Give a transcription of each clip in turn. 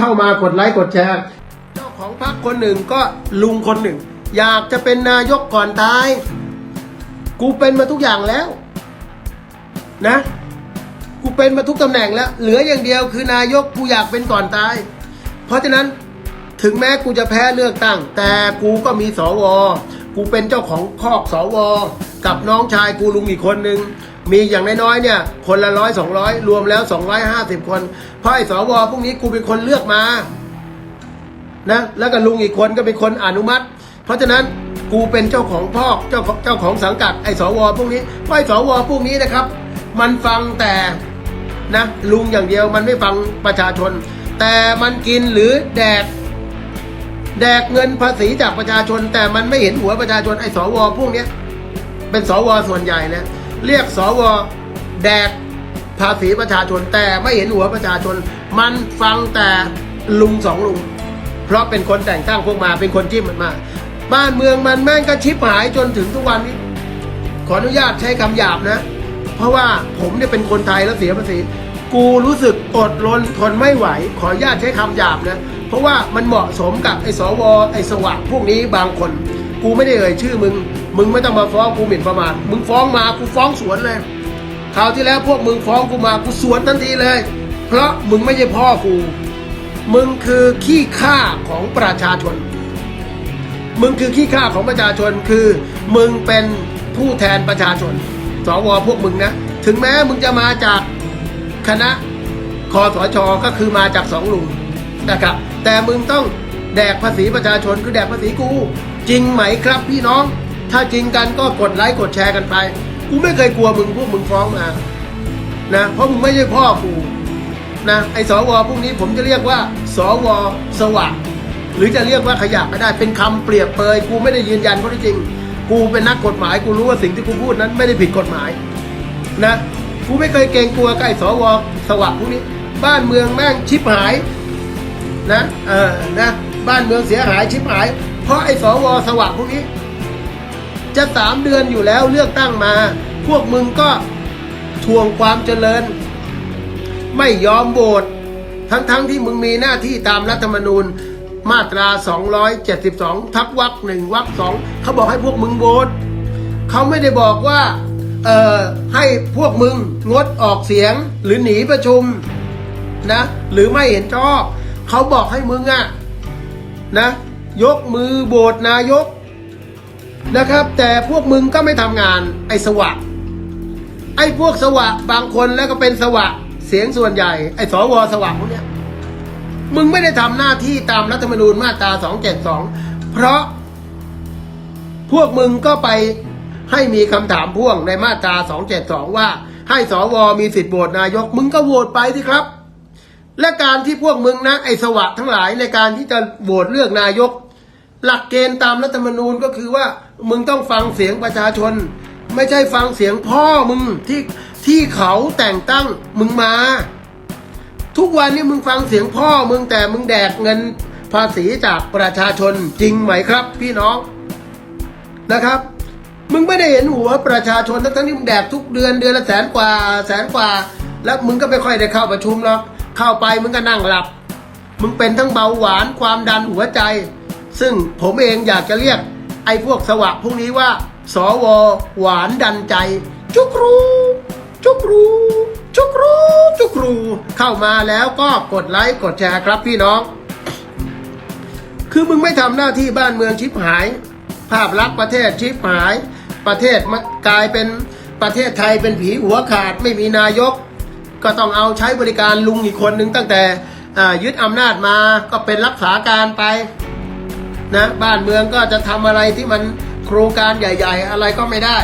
เข้ามากดไลค์กดแชร์เจ้าของพรรคคนหนึ่งก็ลุงคนหนึ่ง อยากจะเป็นนายกก่อนตาย กูเป็นมาทุกอย่างแล้ว นะ กูเป็นมาทุกตำแหน่งแล้ว เหลืออย่างเดียวคือนายกกูอยากเป็นก่อนตาย เพราะฉะนั้นถึงแม้กูจะแพ้เลือกตั้ง แต่กูก็มีสว กูเป็นเจ้าของคอกสว กับน้องชายกูลุงอีกคนนึง มีอย่างน้อยๆเนี่ย คนละร้อยสองร้อยรวมแล้วสองร้อยห้าสิบคน เพราะไอ้สวพวกนี้กูเป็นคนเลือกมานะแล้วก็ลุงอีกคนก็เป็นคนอนุมัติ เพราะฉะนั้นกูเป็นเจ้าของพ่อเจ้าของเจ้าของสังกัดไอ้สวพวกนี้เพราะไอ้สวพวกนี้นะครับ มันฟังแต่นะลุงอย่างเดียวมันไม่ฟังประชาชน แต่มันกินหรือแดกแดกเงินภาษีจากประชาชน แต่มันไม่เห็นหัวประชาชนไอ้สวพวกเนี้ยเป็นสวส่วนใหญ่นะ เรียกสวแดกภาษีประชาชนแต่ไม่เห็นหัวประชาชน มันฟังแต่ลุงสองลุง เพราะเป็นคนแต่งตั้งพวกมาเป็นคนจิ้มมันมา บ้านเมืองมันแม่งก็ชิบหายจนถึงทุกวันนี้ ขออนุญาตใช้คำหยาบนะ เพราะว่าผมเนี่ยเป็นคนไทยแล้วเสียภาษีกูรู้สึกอดรนทนไม่ไหว ขออนุญาตใช้คำหยาบนะ เพราะว่ามันเหมาะสมกับไอ้สวไอ้สวะพวกนี้บางคน กูไม่ได้เอ่ยชื่อมึง มึงไม่ต้องมาฟ้องกูหมิ่นประมาทมึงฟ้องมากูฟ้องสวนเลยคราวที่แล้วพวกมึงฟ้องกูมากูสวนทันทีเลย เพราะมึงไม่ใช่พ่อกู มึงคือขี้ข้าของประชาชน มึงคือขี้ข้าของประชาชนคือ มึงเป็นผู้แทนประชาชนสวพวกมึงนะ ถึงแม้มึงจะมาจากคณะคอสชก็คือมาจากสองลุงนะครับ แต่มึงต้องแดกภาษีประชาชนคือแดกภาษีกู จริงไหมครับพี่น้อง ถ้าจริงกันก็กดไลค์กดแชร์กันไป กูไม่เคยกลัวมึงพวกมึงฟ้องมา นะ เพราะมึงไม่ใช่พ่อกู นะ ไอ้สวพวกนี้ผมจะเรียกว่า สว สวะหรือจะเรียกว่าขยะก็ได้ เป็นคำเปรียบเปย กูไม่ได้ยืนยันข้อเท็จจริง กูเป็นนักกฎหมาย กูรู้ว่าสิ่งที่กูพูดนั้นไม่ได้ผิดกฎหมาย นะ กูไม่เคยเกรงกลัวกับไอ้สว สวะพวกนี้ บ้านเมืองแม่งชิบหาย นะ เออ นะ บ้านเมืองเสียหายชิบหาย เพราะไอ้สว สวะพวกนี้ จะสามเดือนอยู่แล้วเลือกตั้งมา พวกมึงก็ทวงความเจริญ ไม่ยอมโหวตทั้งๆทที่มึงมีหน้าที่ตามรัฐธรรมนูญมาตรา 272 ทับวรรคหนึ่งวรรคสองเขาบอกให้พวกมึงโหวตเขาไม่ได้บอกว่าเอ่อให้พวกมึงงดออกเสียงหรือหนีประชุมนะหรือไม่เห็นชอบเขาบอกให้มึงอะนะยกมือโบสนายก นะครับ แต่พวกมึงก็ไม่ทำงานไอ้สวะ ไอ้พวกสวะบางคนแล้วก็เป็นสวะ เสียงส่วนใหญ่ ไอ้สวสวะพวกเนี้ยมึงไม่ได้ทำหน้าที่ตามรัฐธรรมนูญมาตรา272 เพราะ พวกมึงก็ไปให้มีคำถามพ่วงในมาตรา272 ว่า ให้สวมีสิทธิ์โหวตนายก มึงก็โหวตไปสิครับ และการที่พวกมึงนะไอ้สวะทั้งหลายในการที่จะโหวตเลือกนายก หลักเกณฑ์ตามรัฐธรรมนูญก็คือว่ามึงต้องฟังเสียงประชาชน ไม่ใช่ฟังเสียงพ่อมึงที่ที่เขาแต่งตั้งมึงมา ทุกวันนี้มึงฟังเสียงพ่อมึงแต่มึงแดกเงินภาษีจากประชาชนจริงไหมครับ พี่น้องนะครับ มึงไม่ได้เห็นหัวประชาชนทั้งที่มึงแดกทุกเดือนเดือนละแสนกว่าแสนกว่า แล้วมึงก็ไม่ค่อยได้เข้าประชุมหรอกเข้าไปมึงก็นั่งหลับ มึงเป็นทั้งเบาหวานความดันหัวใจ ซึ่งผมเองอยากจะเรียกไอ้พวกสวะพวกนี้ว่า สวหวานดันใจ จุกรูจุกรูจุกรูจุกรูเข้ามาแล้วก็กดไลค์กดแชร์ครับพี่น้อง คือมึงไม่ทำหน้าที่บ้านเมืองชิบหาย ภาพลักษณ์ประเทศชิบหาย ประเทศมันกลายเป็นประเทศไทยเป็นผีหัวขาดไม่มีนายก ก็ต้องเอาใช้บริการลุงอีกคนนึงตั้งแต่ยึดอำนาจมาก็เป็นรักษาการไป นะบ้านเมืองก็จะทำอะไรที่มันโครงการใหญ่ ๆ อะไรก็ไม่ได้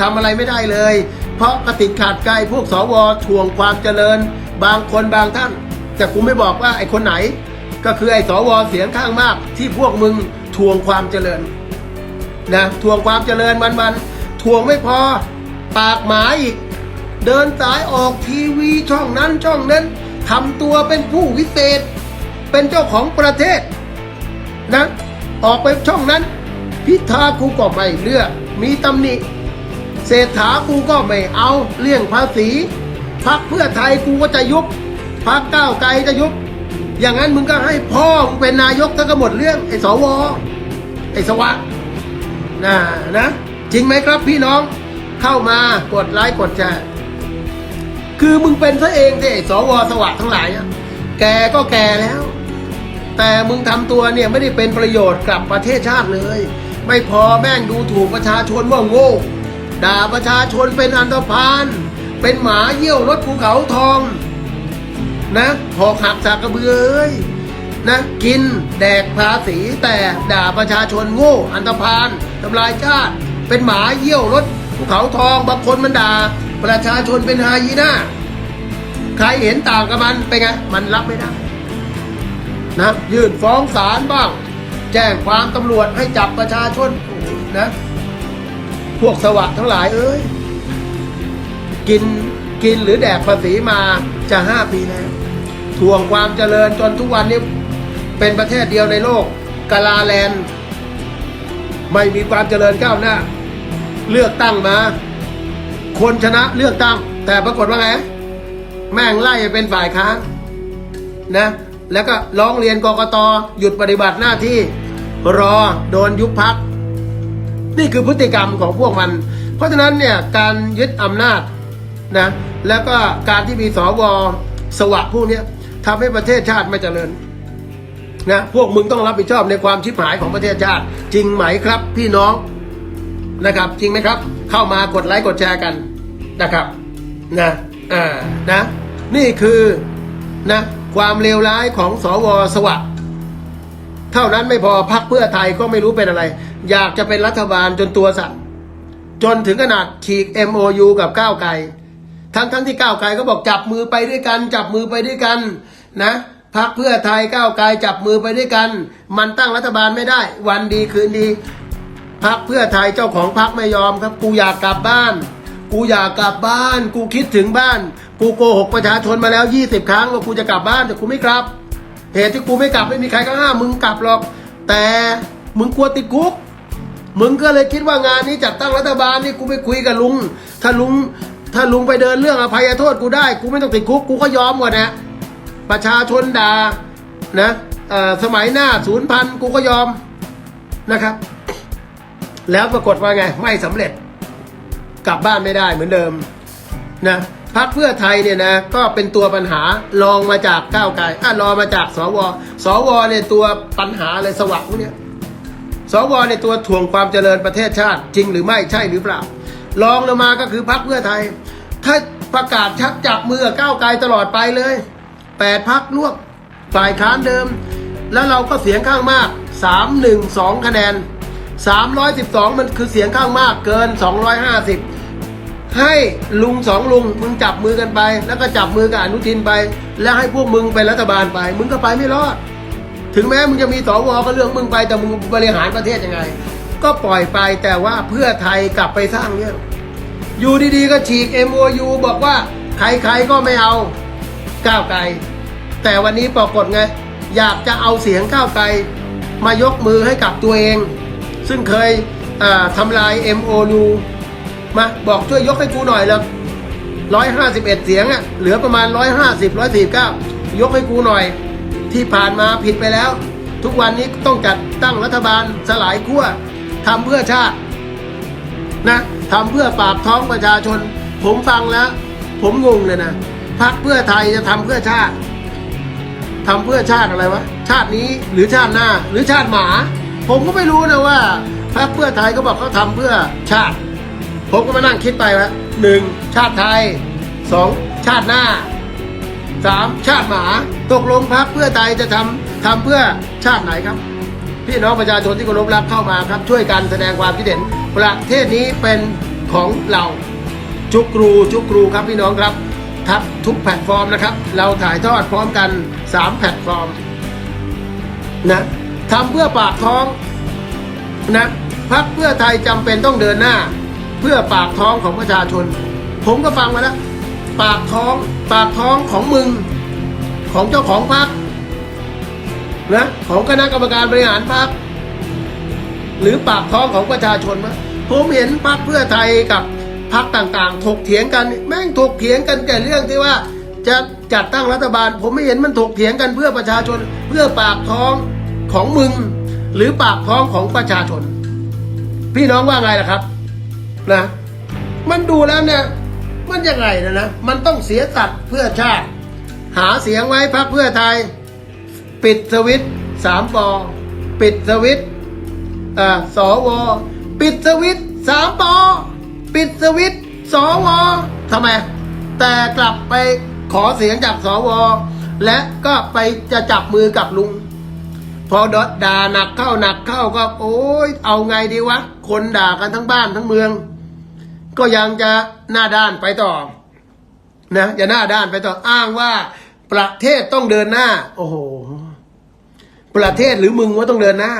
ทำอะไรไม่ได้เลย เพราะกติดขาดใจพวกสวทวงความเจริญ บางคนบางท่าน แต่กูไม่บอกว่าไอ้คนไหน ก็คือไอ้สวเสียงข้างมาก ที่พวกมึงทวงความเจริญนะทวงความเจริญมันๆทวงไม่พอปากหมาอีก เดินสายออกทีวีช่องนั้นช่องนั้นทำตัวเป็นผู้วิเศษ เป็นเจ้าของประเทศ นะ ออกไปช่องนั้น พิธากูก็ไม่เลือก มีตำหนิเศรษฐากูก็ไม่เอาเลี่ยงภาษีพักเพื่อไทยกูก็จะยุบพักก้าวไกลจะยุบ อย่างนั้นมึงก็ให้พ่อมึงเป็นนายกถ้าก็หมดเรื่องไอ้สวไอ้สวะนะนะ จริงไหมครับพี่น้องเข้ามากดไลค์กดแชร์คือมึงเป็นซะเองที่ไอ้สวสวะทั้งหลายอะแกก็แกแล้ว แต่มึงทำตัวเนี่ยไม่ได้เป็นประโยชน์กับประเทศชาติเลย ไม่พอแม่งดูถูกประชาชนว่าโง่ ด่าประชาชนเป็นอันธพาลเป็นหมาเยี่ยวรถภูเขาทอง นะหอกหักสากกระเบือเอ้ยนะกินแดกภาษีแต่ด่าประชาชนโง่ อันธพาลทำลายชาติ เป็นหมาเยี่ยวรถภูเขาทองบางคนมันด่า ประชาชนเป็นฮายีน่าใครเห็นต่างกับมันเป็นไงมันรับไม่ได้ นะยื่นฟ้องศาลบ้าง แจ้งความตำรวจให้จับประชาชนนะ พวกสวะทั้งหลายเอ้ย กินกินหรือแดกภาษีมาจะห้าปีแล้วทวงความเจริญจนทุกวันนี้ เป็นประเทศเดียวในโลกกาลาแลนด์ ไม่มีความเจริญก้าวหน้า เลือกตั้งมา คนชนะเลือกตั้ง แต่ปรากฏว่าไง แม่งไล่เป็นฝ่ายค้านนะ แล้วก็ร้องเรียนกกตหยุดปฏิบัติหน้าที่ รอโดนยุบพัก นี่คือพฤติกรรมของพวกมัน เพราะฉะนั้นเนี่ยการยึดอำนาจนะแล้วก็การที่มีสวสวะพวกนี้ทำให้ประเทศชาติไม่เจริญนะพวกมึงต้องรับผิดชอบในความชิบหายของประเทศชาติ จริงไหมครับ พี่น้องนะครับ จริงไหมครับ เข้ามากดไลค์กดแชร์กันนะครับนะอ่านะ นี่คือนะ ความเลวร้ายของสวสวะเท่านั้นไม่พอพักเพื่อไทยก็ไม่รู้เป็นอะไร อยากจะเป็นรัฐบาลจนตัวสั่นจนถึงขนาดฉีก MOU กับก้าวไกลทั้งทั้งที่ก้าวไกลก็บอกจับมือไปด้วยกัน จับมือไปด้วยกันนะพักเพื่อไทยก้าวไกลจับมือไปด้วยกัน มันตั้งรัฐบาลไม่ได้ วันดีคืนดีพักเพื่อไทยเจ้าของพักไม่ยอมครับ กูอยากกลับบ้าน กูอยากกลับบ้าน กูคิดถึงบ้าน กูโกหกประชาชนมาแล้วยี่สิบครั้งว่ากูจะกลับบ้านแต่กูไม่กลับ เหตุที่กูไม่กลับไม่มีใครก็ห้ามมึงกลับหรอก แต่มึงกลัวติดคุก มึงก็เลยคิดว่างานนี้จัดตั้งรัฐบาลนี่กูไปคุยกับลุง ถ้าลุงถ้าลุงไปเดินเรื่องอภัยโทษกูได้ กูไม่ต้องติดคุกกูก็ยอมหมดนะประชาชนด่านะสมัยหน้าศูนย์พันกูก็ยอมนะครับ แล้วปรากฏว่าไงไม่สำเร็จ กลับบ้านไม่ได้เหมือนเดิมนะ พักเพื่อไทยเนี่ยนะก็เป็นตัวปัญหารองมาจากก้าวไกลอะรอมาจากสวสวเนี่ยตัวปัญหาเลยสวัสดิ์พวกเนี้ยสวเนี่ยตัวถ่วงความเจริญประเทศชาติ จริงหรือไม่ใช่หรือเปล่า รองลงมาก็คือพักเพื่อไทย ถ้าประกาศชักจับมือก้าวไกลตลอดไปเลยแปดพักลวกฝ่ายค้านเดิม แล้วเราก็เสียงข้างมาก 3 1 2 คะแนน 312 มันคือเสียงข้างมากเกิน 250 ให้ลุงสองลุงมึงจับมือกันไป แล้วก็จับมือกับอนุทินไป แล้วให้พวกมึงเป็นรัฐบาลไป มึงก็ไปไม่รอด ถึงแม้มึงจะมีสวก็เรื่องมึงไปแต่มึงบริหารประเทศยังไง ก็ปล่อยไปแต่ว่าเพื่อไทยกลับไปสร้างเรื่องอยู่ดีๆก็ฉีก MOU บอกว่าใครๆก็ไม่เอาก้าวไกล แต่วันนี้ปรากฏไง อยากจะเอาเสียงก้าวไกล มายกมือให้กับตัวเอง ซึ่งเคยทำลาย MOU มาบอกช่วยยกให้กูหน่อยแล้วร้อยห้าสิบเอ็ดเสียงอะเหลือประมาณร้อยห้าสิบร้อยสี่เก้ายกให้กูหน่อย ที่ผ่านมาผิดไปแล้ว ทุกวันนี้ต้องจัดตั้งรัฐบาลสลายขั้วทำเพื่อชาตินะทำเพื่อปากท้องประชาชน ผมฟังแล้ว ผมงงเลยนะพักเพื่อไทยจะทำเพื่อชาติทำเพื่อชาติอะไรวะชาตินี้หรือชาติหน้าหรือชาติหมา ผมก็ไม่รู้นะว่าพักเพื่อไทยก็บอกเขาทำเพื่อชาติ ผมก็มานั่งคิดไปว่าหนึ่งชาติไทยสองชาติหน้าสามชาติหมาตกลงพักเพื่อไทยจะทำทำเพื่อชาติไหนครับ พี่น้องประชาชนที่เคารพรักเข้ามาครับ ช่วยกันแสดงความคิดเห็นประเทศนี้เป็นของเราจุกรูจุกรูครับพี่น้องครับทับทุกแพลตฟอร์มนะครับ เราถ่ายทอดพร้อมกัน 3 แพลตฟอร์มนะทำเพื่อปากท้องนะพักเพื่อไทยจำเป็นต้องเดินหน้า เพื่อปากท้องของประชาชน ผมก็ฟังมาแล้วปากท้องปากท้องของมึง ของเจ้าของพรรคนะของคณะกรรมการบริหารพรรคหรือปากท้องของประชาชนมะผมเห็นพรรคเพื่อไทยกับพรรคต่างๆ ถกเถียงกัน แม่งถกเถียงกันแก่เรื่องที่ว่าจะจัดตั้งรัฐบาล ผมไม่เห็นมันถกเถียงกันเพื่อประชาชน เพื่อปากท้องของมึง หรือปากท้องของประชาชน พี่น้องว่าไงล่ะครับ นะ มันดูแล้วเนี่ย มันยังไงนะนะ มันต้องเสียสัตว์เพื่อชาติ หาเสียงไว้พักเพื่อไทย ปิดสวิตสามปอปิดสวิตอ่าสวปิดสวิตสามปอปิดสวิตสวทำไม แต่กลับไปขอเสียงจากสวและก็ไปจะจับมือกับลุง พอด่าหนักเข้าหนักเข้าก็โอ้ยเอาไงดีวะ คนด่ากันทั้งบ้านทั้งเมือง ก็ยังจะหน้าด้านไปต่อนะอย่าหน้าด้านไปต่ออ้างว่า ประเทศต้องเดินหน้า โอ้โห ประเทศหรือมึงว่าต้องเดินหน้า